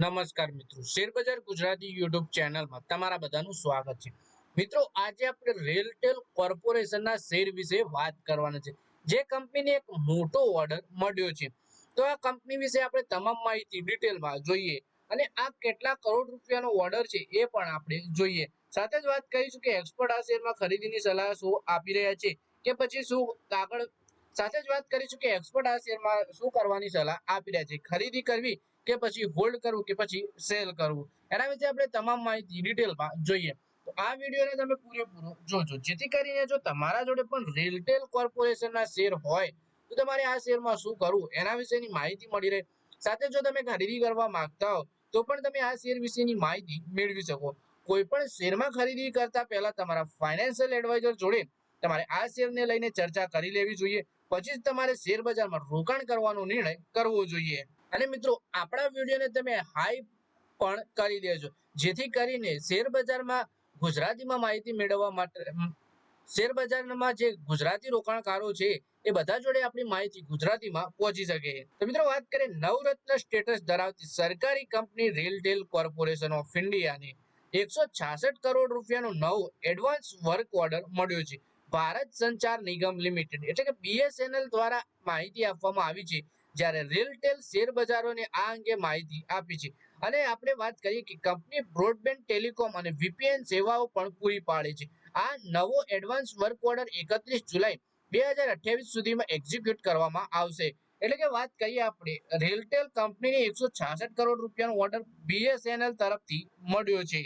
નમસ્કાર મિત્રો. શેરબજાર ગુજરાતી યુટ્યુબ ચેનલમાં તમારા બધાનું સ્વાગત છે. મિત્રો, આજે આપણે રેલટેલ કોર્પોરેશનના શેર વિશે વાત કરવાના છે. જે કંપનીને એક મોટો ઓર્ડર મળ્યો છે. તો આ કંપની વિશે આપણે તમામ માહિતી ડિટેલમાં જોઈએ અને આ કેટલા કરોડ રૂપિયાનો ઓર્ડર છે એ પણ આપણે જોઈએ. સાથે જ વાત કરીશું કે એક્સપર્ટ આ શેરમાં ખરીદીની સલાહ શું આપી રહ્યા છે કે પછી શું આગળ સાથે જ વાત કરીશું કે એક્સપર્ટ આ શેરમાં શું કરવાની સલાહ આપી રહ્યા છે. ખરીદી કરવી કે પછી હોલ્ડ કરવું કે પછી સેલ કરવું એના વિશે આપણે તમામ માહિતી ડિટેલમાં જોઈએ. તો આ વિડીયોને તમે પૂરેપૂરો જોજો. જેથી કરીને જો તમારા જોડે પણ રિટેલ કોર્પોરેશનના શેર હોય, તો તમારે આ શેરમાં શું કરવું? એના વિશેની માહિતી મળી રહે. સાથે જો તમે ખરીદી કરવા માંગતા હો, તો પણ તમે આ શેર વિશેની માહિતી મેળવી શકો. કોઈ પણ શેરમાં ખરીદી કરતા પહેલા તમારા ફાઇનાન્શિયલ એડવાઇઝર જોડે તમારે આ શેરને લઈને ચર્ચા કરી લેવી જોઈએ. પછી જ તમારે શેર બજારમાં રોકાણ કરવાનો નિર્ણય કરવો જોઈએ. અને મિત્રો, આપણા વિડીયોને તમે હાઈ પણ કરી દેજો. જેથી કરીને શેર ગુજરાતીમાં માહિતી મેળવવા માટે શેર જે ગુજરાતી રોકાણકારો છે, એ બધા જોડે આપણી માહિતી ગુજરાતીમાં પહોંચી શકે. તો મિત્રો, વાત કરીએ નવરત્ન સ્ટેટસ ધરાવતી સરકારી કંપની રેલટેલ કોર્પોરેશન ઓફ ઇન્ડિયાને. એકસો છાસઠ કરોડ રૂપિયાનો નવો એડવાન્સ વર્ક ઓર્ડર મળ્યો છે. ભારત સંચાર નિગમ લિમિટેડ, એટલે કે બીએસએનએલ દ્વારા માહિતી આપવામાં આવી છે. જ્યારે રેલટેલ શેર બજારોને આ અંગે માહિતી આપી છે. અને આપણે વાત કરીએ કે કંપની બ્રોડબેન્ડ, ટેલિકોમ અને વીપીએન સેવાઓ પણ પૂરી પાડે છે. આ નવો એડવાન્સ વર્ક ઓર્ડર એકત્રીસ જુલાઈ બે હજાર અઠ્યાવીસ સુધીમાં એક્ઝિક્યુટ કરવામાં આવશે. એટલે કે વાત કરીએ આપણે રેલટેલ કંપનીને એકસો છાસઠ કરોડ રૂપિયાનો ઓર્ડર બીએસએનએલ તરફથી મળ્યો છે.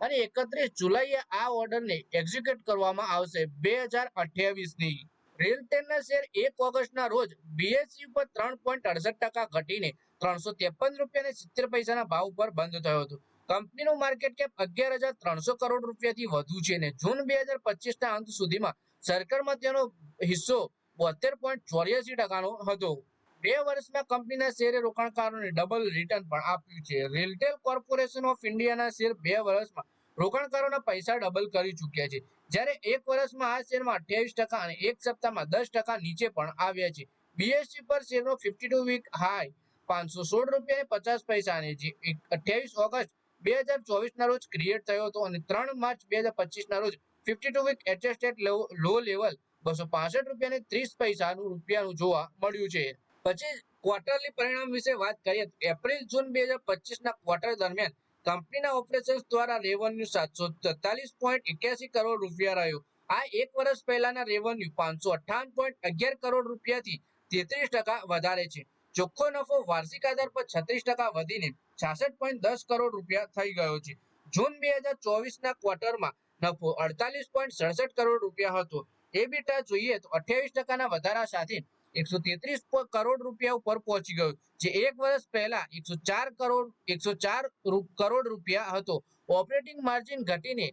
અને એકત્રીસ જુલાઈએ આ ઓર્ડરને એક્ઝિક્યુટ કરવામાં આવશે બે હજાર અઠ્યાવીસની. રેલટેલના શેર એક ઓગસ્ટના રોજ બીએસસી ઉપર ત્રણ પોઈન્ટ અડસઠ ટકા ઘટીને ત્રણસો ત્રેપન રૂપિયા અને સિત્તેર પૈસાના ભાવ ઉપર બંધ થયો હતો. કંપનીનું માર્કેટ કેપ અગિયાર હજાર ત્રણસો કરોડ રૂપિયાથી વધુ છે અને જૂન બે હજાર પચીસના અંત સુધીમાં સરકારમાં તેનો હિસ્સો બોતેર પોઈન્ટ ચોર્યાસી ટકાનો હતો. બે વર્ષમાં કંપનીના શેરે રોકાણકારોને ડબલ રિટર્ન પણ આપ્યું છે. રેલટેલ કોર્પોરેશન ઓફ ઇન્ડિયાના શેર બે વર્ષમાં રોકાણકારોના પૈસા ડબલ કરી ચૂક્યા છે. જ્યારે એક વર્ષમાં આ શેરમાં અઠ્યાવીસ ટકા અને એક સપ્તાહમાં દસ ટકા નીચે પણ આવ્યા છે. બીએસસી પર શેરનો ફિફ્ટી ટુ વીક હાઈ પાંચસો સોળ રૂપિયા પચાસ પૈસા અને જે અઠ્યાવીસ ઓગસ્ટ બે હજાર ચોવીસના રોજ ક્રિએટ થયો હતો અને ત્રણ માર્ચ બે હજાર પચીસના રોજ fifty two week adjusted low level બસો પાસઠ રૂપિયા અને ત્રીસ પૈસાનું રૂપિયાનું જોવા મળ્યું છે. પછી ક્વાર્ટરલી પરિણામ વિશે વાત કરીએ એપ્રિલ જૂન બે હજાર પચીસના ક્વાર્ટર દરમિયાન કંપનીના ઓપરેશન્સ દ્વારા રેવન્યુ સાતસો તેતાલીસ પોઈન્ટ એક્યાસી કરોડ રૂપિયા રહ્યો. આ એક વર્ષ પહેલાના રેવન્યુ પાંચસો અઠાવન પોઈન્ટ અગિયાર કરોડ રૂપિયાથી તેત્રીસ ટકા વધારે છે. ચોખ્ખો નફો વાર્ષિક આધાર પર છત્રીસ ટકા વધીને છાસઠ પોઈન્ટ દસ કરોડ રૂપિયા થઈ ગયો છે. જૂન બે હજાર ચોવીસના ક્વાર્ટરમાં નફો અડતાલીસ પોઈન્ટ સડસઠ કરોડ રૂપિયા હતો. એબીટા જોઈએ તો અઠ્યાવીસ ટકાના વધારા સાથે એકસો તેત્રીસ કરોડ રૂપિયા ઉપર પહોંચી ગયો. જે એક વર્ષ પહેલા એકસો ચાર કરોડ, એકસો ચાર કરોડ રૂપિયા હતો. ઓપરેટિંગ માર્જિન ઘટીને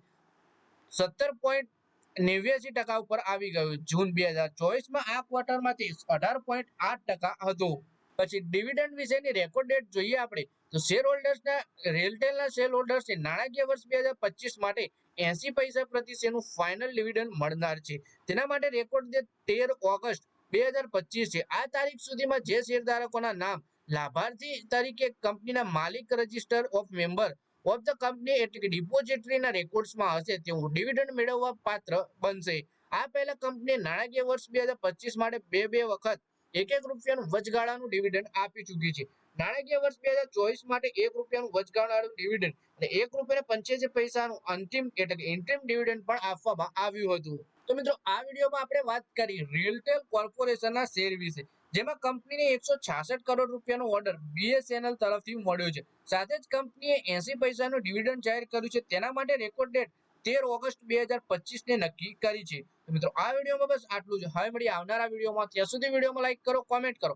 સત્તર પોઈન્ટ નેવ્યાસી ટકા ઉપર આવી ગયું. જૂન બે હજાર ચોવીસમાં આ ક્વાર્ટરમાંથી અઢાર પોઈન્ટ આઠ ટકા હતું. પછી ડિવિડન્ડ વિશેની રેકોર્ડ ડેટ જોઈએ આપણે. તો શેર હોલ્ડર્સના રેલટેલના શેર હોલ્ડર્સને નાણાકીય વર્ષ બે હજાર પચીસ માટે એસી પૈસા પ્રતિ શેરનું ફાઇનલ ડિવિડન્ડ મળનાર છે. તેના માટે રેકોર્ડ ડેટ તેર ઓગસ્ટ બે હજાર પચીસ છે. આ તારીખ સુધીમાં જે શેરધારકોના નામ લાભાર્થી તરીકે કંપનીના માલિક register of member of the company એટલે કે ડિપોઝિટરીના રેકોર્ડ્સમાં હશે તેવું ડિવિડન્ડ મેળવવા પાત્ર બનશે. આ પહેલા કંપનીએ નાણાકીય વર્ષ બે હજાર પચીસ માટે બે બે વખત એક એક રૂપિયાનું વચગાળાનું ડિવિડન્ડ આપી ચૂકી છે. નાણાકીય વર્ષ બે હજાર ચોવીસ માટે એક રૂપિયાનું વચગાળાનું ડિવિડન્ડ અને એક રૂપિયા પંચ્યાસી પૈસાનું અંતિમ એટલે કે ઇન્ટ્રીમ ડિવિડન્ડ પણ આપવામાં આવ્યું હતું. તો મિત્રો, આ વિડીયોમાં આપણે વાત કરી રેલટેલ કોર્પોરેશનના શેર વિશે, જેમાં કંપનીને એકસો છાસઠ કરોડ રૂપિયાનો ઓર્ડર બીએસએનએલ તરફથી મળ્યો છે. સાથે જ કંપનીએ એસી પૈસાનું ડિવિડન્ડ જાહેર કર્યું છે. તેના માટે રેકોર્ડ ડેટ તેર ઓગસ્ટ બે હજાર પચીસ ને નક્કી કરી છે. મિત્રો, આ વિડીયોમાં બસ આટલું જ. હવે મળી આવનારા વિડીયોમાં. ત્યાં સુધી વિડીયોમાં લાઇક કરો કોમેન્ટ કરો.